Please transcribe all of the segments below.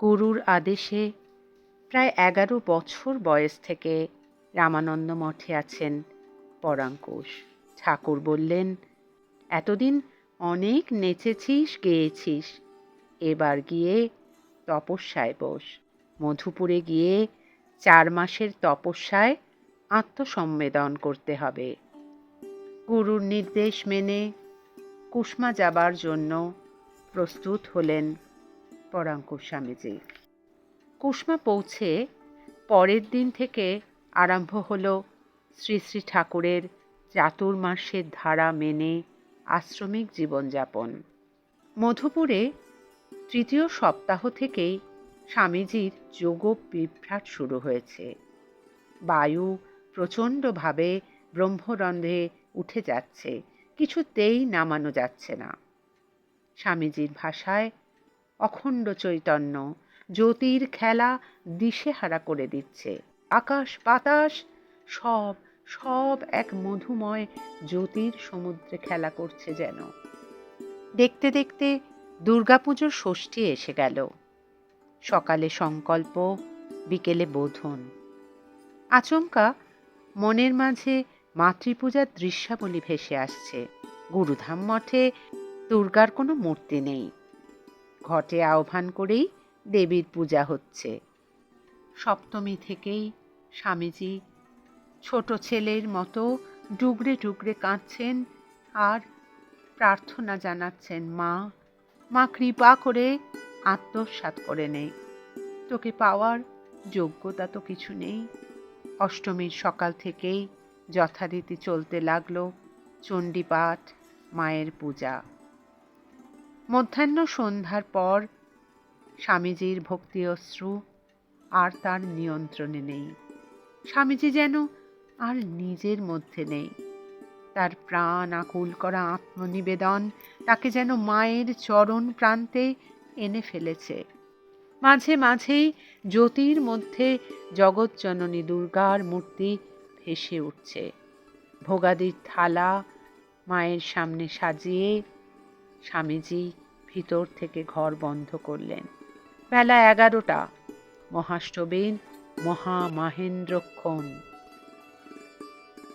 গুরুর আদেশে প্রায় এগারো বছর বয়স থেকে রামানন্দ মঠে আছেন পরাঙ্কুশ। ঠাকুর বললেন, এতদিন অনেক নেচেছিস, গেয়েছিস। এবার গিয়ে তপস্যায় বস। মধুপুরে গিয়ে চার মাসের তপস্যায় আত্মসম্মেদন করতে হবে। গুরুর নির্দেশ মেনে কুসমা যাবার জন্য প্রস্তুত হলেন পরাঙ্কুশ স্বামীজি। কুসমা পৌঁছে পরের দিন থেকে আরম্ভ হল শ্রী শ্রী ঠাকুরের চাতুর্মাসের ধারা মেনে আশ্রমিক জীবনযাপন। মধুপুরে তৃতীয় সপ্তাহ থেকেই স্বামীজির যোগ বিভ্রাট শুরু হয়েছে। বায়ু প্রচণ্ডভাবে ব্রহ্মরন্ধ্রে উঠে যাচ্ছে, কিছুতেই নামানো যাচ্ছে না। স্বামীজির ভাষায় অখণ্ড চৈতন্য। জ্যোতির খেলা দিশেহারা করে দিচ্ছে। আকাশ বাতাস, সব সব এক মধুময় জ্যোতির সমুদ্রে খেলা করছে যেন। দেখতে দেখতে দুর্গাপুজোর ষষ্ঠী এসে গেল। সকালে সংকল্প, বিকেলে বোধন। আচমকা মনের মাঝে মাতৃপূজার দৃশ্যাবলী ভেসে আসছে। গুরুধাম মঠে দুর্গার কোনো মূর্তি নেই। ঘটে আহ্বান করেই দেবীর পূজা হচ্ছে। সপ্তমী থেকেই স্বামীজি ছোট ছেলের মতো ডুগরে ডুগরে কাঁদছেন আর প্রার্থনা জানাচ্ছেন, মা মা কৃপা করে আত্মসাৎ করে নেই তোকে পাওয়ার যোগ্যতা তো কিছু নেই। অষ্টমীর সকাল থেকেই যথারীতি চলতে লাগল চণ্ডীপাঠ, মায়ের পূজা। মধ্যাহ্ন সন্ধ্যার পর স্বামীজির ভক্তি অশ্রু আর তার নিয়ন্ত্রণে নেই। স্বামীজি যেন আর নিজের মধ্যে নেই। তার প্রাণ আকুল করা আত্মনিবেদন তাকে যেন মায়ের চরণ প্রান্তে এনে ফেলেছে। মাঝে মাঝেই জ্যোতির মধ্যে জগৎজননী দুর্গার মূর্তি ভেসে উঠছে। ভোগাদির থালা মায়ের সামনে সাজিয়ে স্বামীজি ভিতর থেকে ঘর বন্ধ করলেন। বেলা এগারোটা। মহাষ্টবেন মহামাহেন্দ্রক্ষণ।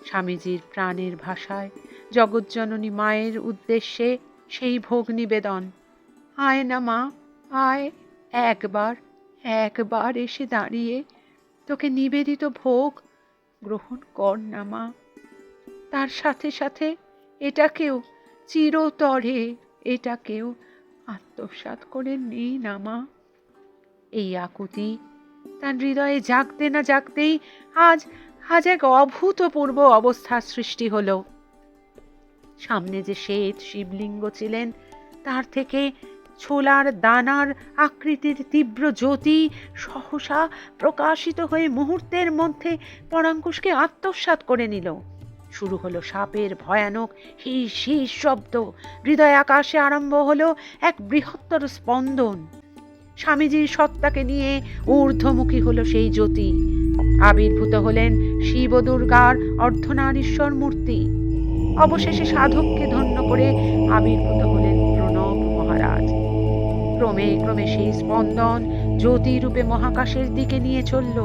স্বামীজির প্রাণের ভাষায় জগজ্জননী মায়ের উদ্দেশ্যে সেই ভোগ নিবেদন। আয় না মা, আয়, একবার একবার এসে দাঁড়িয়ে তোকে নিবেদিত ভোগ গ্রহণ কর না মা। তার সাথে সাথে এটাকেও চিরতরে এটাকেও আত্মসাৎ করে নেই না, মা। এই আকুতি তার হৃদয়ে জাগতে না জাগতেই আজ আজ এক অভূতপূর্ব অবস্থার সৃষ্টি হল। সামনে যে শ্বেত শিবলিঙ্গ ছিলেন, তার থেকে ছোলার দানার আকৃতির তীব্র জ্যোতি সহসা প্রকাশিত হয়ে মুহূর্তের মধ্যে পরাঙ্কুশকে আত্মসাৎ করে নিল। শুরু হলো সাপের ভয়ানক হিস হিস শব্দ। হৃদয় আকাশে আরম্ভ হলো এক বৃহত্তর স্পন্দন। স্বামীজির সত্তাকে নিয়ে ঊর্ধ্বমুখী হলো সেই জ্যোতি। আবির্ভূত হলেন শিব দুর্গার অর্ধনারীশ্বর মূর্তি। অবশেষে সাধককে ধন্য করে আবির্ভূত হলেন প্রণব মহারাজ। ক্রমে ক্রমে সেই স্পন্দন জ্যোতিরূপে মহাকাশের দিকে নিয়ে চলল।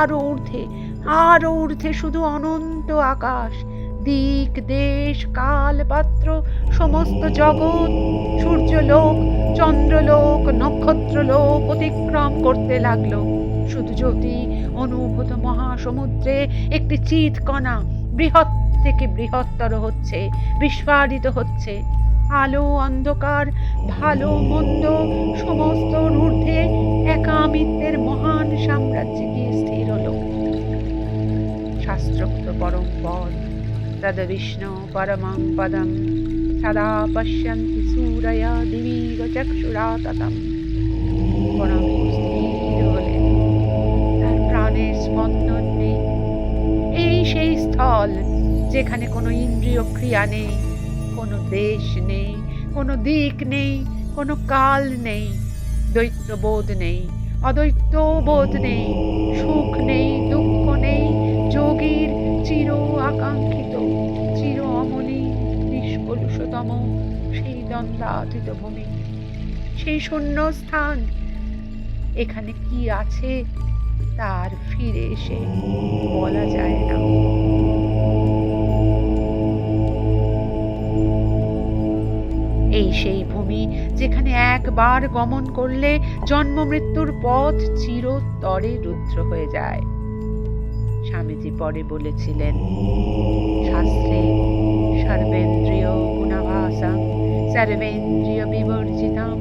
আরও ঊর্ধ্বে আরও ঊর্ধ্বে শুধু অনন্ত আকাশ, দিক, দেশ, কাল, পাত্র, সমস্ত জগৎ, সূর্যলোক, চন্দ্রলোক, নক্ষত্রলোক অতিক্রম করতে লাগল। শুধু জ্যোতি, অনুভূত মহাসমুদ্রে একটি চিত কণা বৃহৎ থেকে বৃহত্তর হচ্ছে, বিস্ফারিত হচ্ছে। আলো, অন্ধকার, ভালো, মন্দ, সমস্ত ঊর্ধ্বে একামিত্বের মহান সাম্রাজ্যে গিয়ে স্থির হল। শাস্ত্রোক্ত পরম পদ তদ বিষ্ণু পরমং পদম, সদা পশ্যন্তি সূরয়া দিবীগ চক্ষুরা ততম তার প্রাণের স্পন্দন নেই। এই সেই স্থল যেখানে কোনো ইন্দ্রিয় ক্রিয়া নেই, কোনো দেশ নেই, কোনো দিক নেই, কোনো কাল নেই দ্বৈতবোধ নেই অদ্বৈত বোধ নেই, সুখ নেই, দুঃখ নেই দ্বন্দ্বাতীত ভূমি সেই শূন্য স্থান এখানে কি আছে তার ফিরে এসে বলা যায় না। এই সেই ভূমি যেখানে একবার গমন করলে জন্ম মৃত্যুর পথ চিরতরে রুদ্র হয়ে যায়। স্বামীজি পরে বলেছিলেন, শাস্ত্রে সর্বেন্দ্রীয় গুণাভাসাং সর্বেন্দ্রিয় বিবর্জিতাম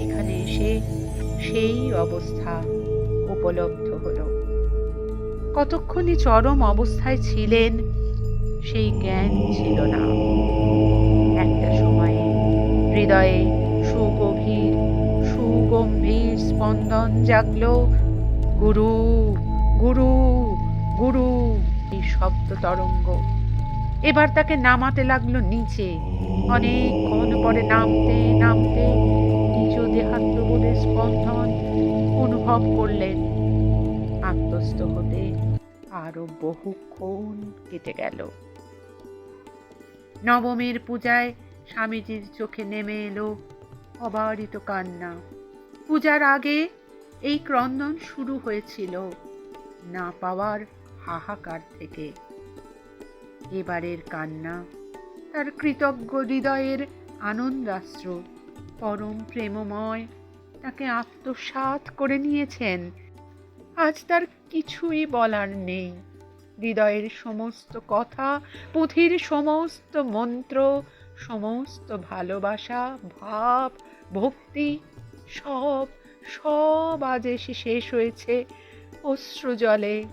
এখানে এসে সেই অবস্থা উপলব্ধ হলো। কতক্ষণই চরম অবস্থায় ছিলেন, সেই জ্ঞান ছিল না। একটা সময়ে হৃদয়ে সুগভীর, সুগম্ভীর স্পন্দন জাগল। গুরু গুরু গুরু, এই শব্দ তরঙ্গ। এবার তাকে নামাতে লাগল নিচে। অনেকক্ষণ পরে নামতে নামতে নিজ দেহাত্মবোধের স্পন্দন অনুভব করলেন। আত্মস্থ হতে আরও বহুক্ষণ কেটে গেল। নবমীর পূজায় স্বামীজির চোখে নেমে এলো অবারিত কান্না। পূজার আগে এই ক্রন্দন শুরু হয়েছিল না পাওয়ার হাহাকার থেকে। এবারের কান্না তার কৃতজ্ঞ হৃদয়ের আনন্দাস্ত্র পরম প্রেমময় তাকে আত্মসাৎ করে নিয়েছেন। আজ তার কিছুই বলার নেই। হৃদয়ের সমস্ত কথা, পুঁথির সমস্ত মন্ত্র, সমস্ত ভালোবাসা, ভাব, ভক্তি, সব সব আজ এসে শেষ হয়েছে। অশ্রু জলে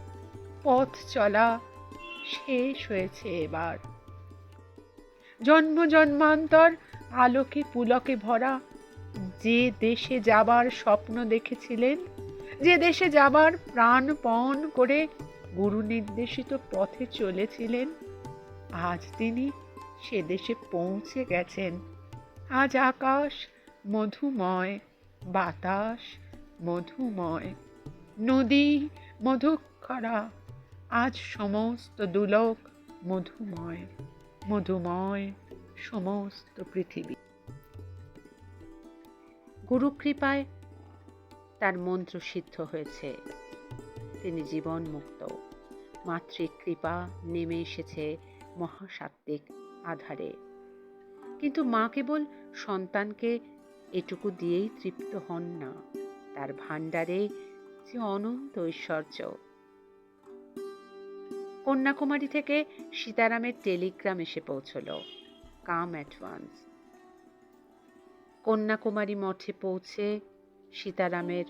পথ চলা শেষ হয়েছে এবার। জন্ম জন্মান্তর আলোকে পুলকে ভরা। যে দেশে যাবার স্বপ্ন দেখেছিলেন, যে দেশে যাবার প্রাণপণ করে গুরু নির্দেশিত পথে চলেছিলেন, আজ তিনি সে দেশে পৌঁছে গেছেন। আজ আকাশ মধুময়, বাতাস মধুময়, নদী মধুক্ষরা, আজ সমস্ত দুলক মধুময়। মধুময় সমস্ত পৃথিবী। গুরুকৃপায় তার মন্ত্র সিদ্ধ হয়েছে। তিনি জীবন মুক্ত মাতৃকৃপা নেমে এসেছে মহাসাত্ত্বিক আধারে। কিন্তু মা কেবল সন্তানকে এটুকু দিয়েই তৃপ্ত হন না। তার ভাণ্ডারে যে অনন্ত ঐশ্বর্য। কন্যাকুমারী থেকে সীতারামের টেলিগ্রাম এসে পৌঁছল। কাম অ্যাডভান্স কন্যাকুমারী মঠে পৌঁছে সীতারামের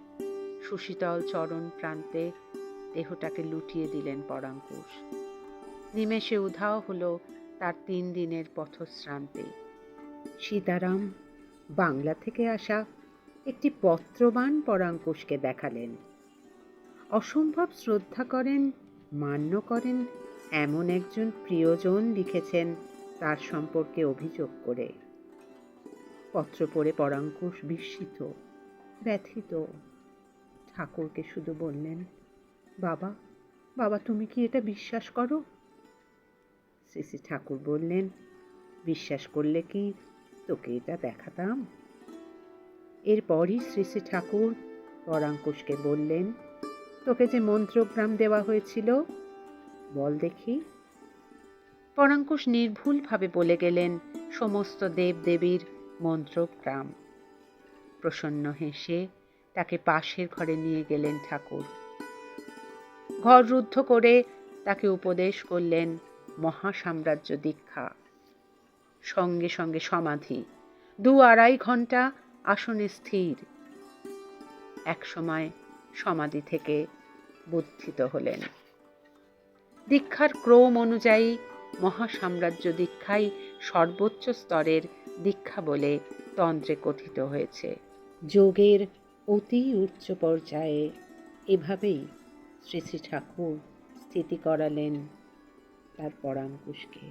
সুশীতল চরণ প্রান্তে দেহটাকে লুটিয়ে দিলেন পরাঙ্কুশ। নিমেষে উধাও হলো তার তিন দিনের পথশ্রান্তি। সীতারাম বাংলা থেকে আসা একটি পত্রবান পরাঙ্কুশকে দেখালেন। অসম্ভব শ্রদ্ধা করেন মান্য করেন, এমন একজন প্রিয়জন লিখেছেন তার সম্পর্কে অভিযোগ করে। পত্র পড়ে পরাঙ্কুশ বিস্মিত, ব্যথিত। ঠাকুরকে শুধু বললেন, বাবা বাবা, তুমি কি এটা বিশ্বাস করো? শ্রী ঠাকুর বললেন, বিশ্বাস করলে কি তোকে এটা দেখাতাম? এরপরই শ্রী শ্রী ঠাকুর পরাঙ্কুশকে বললেন তোকে যে মন্ত্রগ্রাম দেওয়া হয়েছিল, বল দেখি। পরাঙ্কুশ নির্ভুলভাবে বলে গেলেন, সমস্ত দেবদেবীর মন্ত্রগ্রাম। প্রসন্ন হেসে তাকে পাশের ঘরে নিয়ে গেলেন ঠাকুর। ঘর রুদ্ধ করে তাকে উপদেশ করলেন, মহাসাম্রাজ্য দীক্ষা। সঙ্গে সঙ্গে সমাধি। দু আড়াই ঘণ্টা আসনে স্থির। এক সময় সমাধি থেকে বুদ্ধিত হলেন। দীক্ষার ক্রম অনুযায়ী মহাসাম্রাজ্য দীক্ষাই সর্বোচ্চ স্তরের দীক্ষা বলে তন্ত্রে কথিত হয়েছে। যোগের অতি উচ্চ পর্যায়ে এভাবেই শ্রী শ্রী ঠাকুর স্থিতি করালেন তার পরাঙ্কুশকে